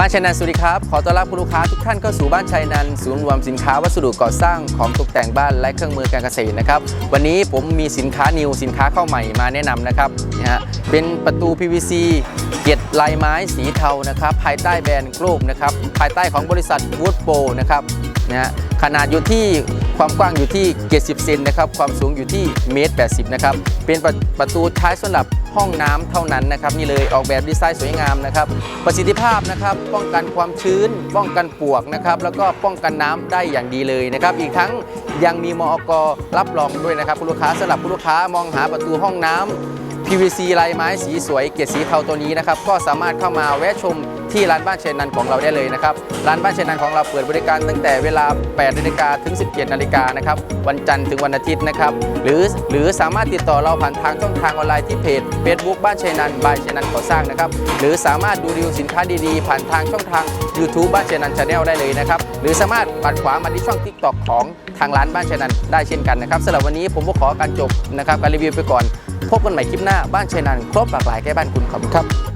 บ้านชัยนันท์สวัสดีครับ ขอต้อนรับคุณลูกค้าทุกท่านเข้าสู่บ้านชัยนันท์ศูนย์รวมสินค้าวัสดุก่อสร้างของตกแต่งบ้านและเครื่องมือการเกษตรนะครับวันนี้ผมมีสินค้านิวสินค้าเข้าใหม่มาแนะนำนะครับนะฮะเป็นประตู PVC เกล็ดลายไม้สีเทานะครับภายใต้แบรนด์กลบนะครับภายใต้ของบริษัทวูดโปนะครับนะฮะขนาดอยู่ที่ ความกว้างอยู่ที่ 70 เซนนะครับ ความสูงอยู่ที่เมตร 80 นะครับ เป็นประประตูใช้สำหรับห้องน้ำเท่านั้นนะครับ นี่เลยออกแบบดีไซน์สวยงามนะครับ ประสิทธิภาพนะครับ ป้องกันความชื้น ป้องกันปวกนะครับ แล้วก็ป้องกันน้ำได้อย่างดีเลยนะครับ อีกทั้งยังมีมอกรับรองด้วยนะครับคุณลูกค้าสำหรับคุณลูกค้ามองหาประตูห้องน้ำ PVC ลายไม้สีสวยเกล็ดสีเทาตัวนี้นะครับ ก็สามารถเข้ามาแวะชม ที่ร้านบ้านเชยนันของเราได้เลยนะครับ ร้านบ้านเชยนันของเราเปิดบริการตั้งแต่เวลา 8 นาฬิกาถึง 17 นาฬิกานะครับ วันจันทร์ถึงวันอาทิตย์นะครับ หรือหรือสามารถติดต่อเราผ่านทางช่องทางออนไลน์ที่เพจ Facebook บ้านเชนันบายเชนันก่อสร้างนะครับ หรือสามารถดูรีวิวสินค้าดีๆ ผ่านทางช่องทาง YouTube บ้านเชนันชาแนลได้เลยนะครับ หรือสามารถปัดขวามาที่ช่อง TikTok ของทางร้านบ้านเชนันได้เช่นกันนะครับสำหรับวันนี้ผมก็ขอการจบนะครับการรีวิวไปก่อน พบกันใหม่คลิปหน้าบ้านเชนันครบหลากหลายใกล้บ้านคุณขอบคุณครับ